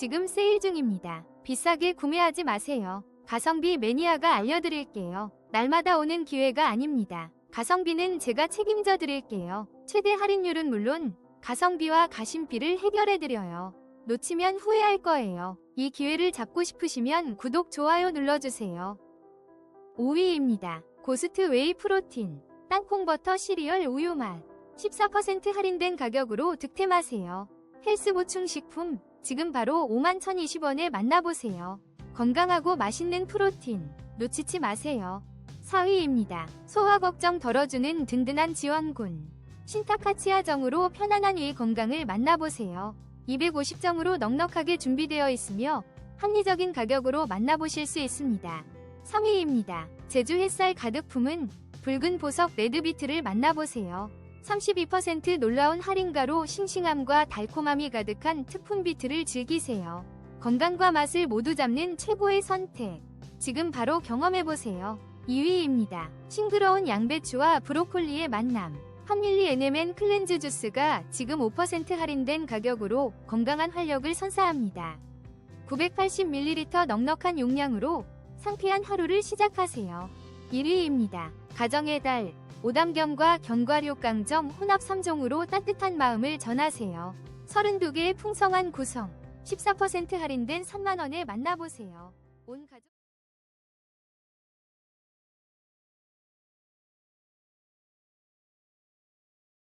지금 세일 중입니다. 비싸게 구매하지 마세요. 가성비 매니아가 알려드릴게요. 날마다 오는 기회가 아닙니다. 가성비는 제가 책임져 드릴게요. 최대 할인율은 물론 가성비와 가심비를 해결해 드려요. 놓치면 후회할 거예요. 이 기회를 잡고 싶으시면 구독, 좋아요 눌러주세요. 5위입니다. 고스트 웨이 프로틴, 땅콩버터 시리얼 우유 맛. 14% 할인된 가격으로 득템하세요. 헬스 보충 식품, 지금 바로 51,020원에 만나보세요. 건강하고 맛있는 프로틴, 놓치지 마세요. 4위입니다. 소화 걱정 덜어주는 든든한 지원군. 신타카치아정으로 편안한 위 건강을 만나보세요. 250정으로 넉넉하게 준비되어 있으며 합리적인 가격으로 만나보실 수 있습니다. 3위입니다. 제주 햇살 가득 품은 붉은 보석 레드비트를 만나보세요. 32% 놀라운 할인가로 싱싱함과 달콤함이 가득한 특품 비트를 즐기세요. 건강과 맛을 모두 잡는 최고의 선택. 지금 바로 경험해보세요. 2위입니다. 싱그러운 양배추와 브로콜리의 만남. 한밀리 에네멘 클렌즈 주스가 지금 5% 할인된 가격으로 건강한 활력을 선사합니다. 980ml 넉넉한 용량으로 상쾌한 하루를 시작하세요. 1위입니다. 가정의 달, 오담경과 견과류 깡정 혼합 3종으로 따뜻한 마음을 전하세요. 32개의 풍성한 구성, 14% 할인된 3만원에 만나보세요. 온 가족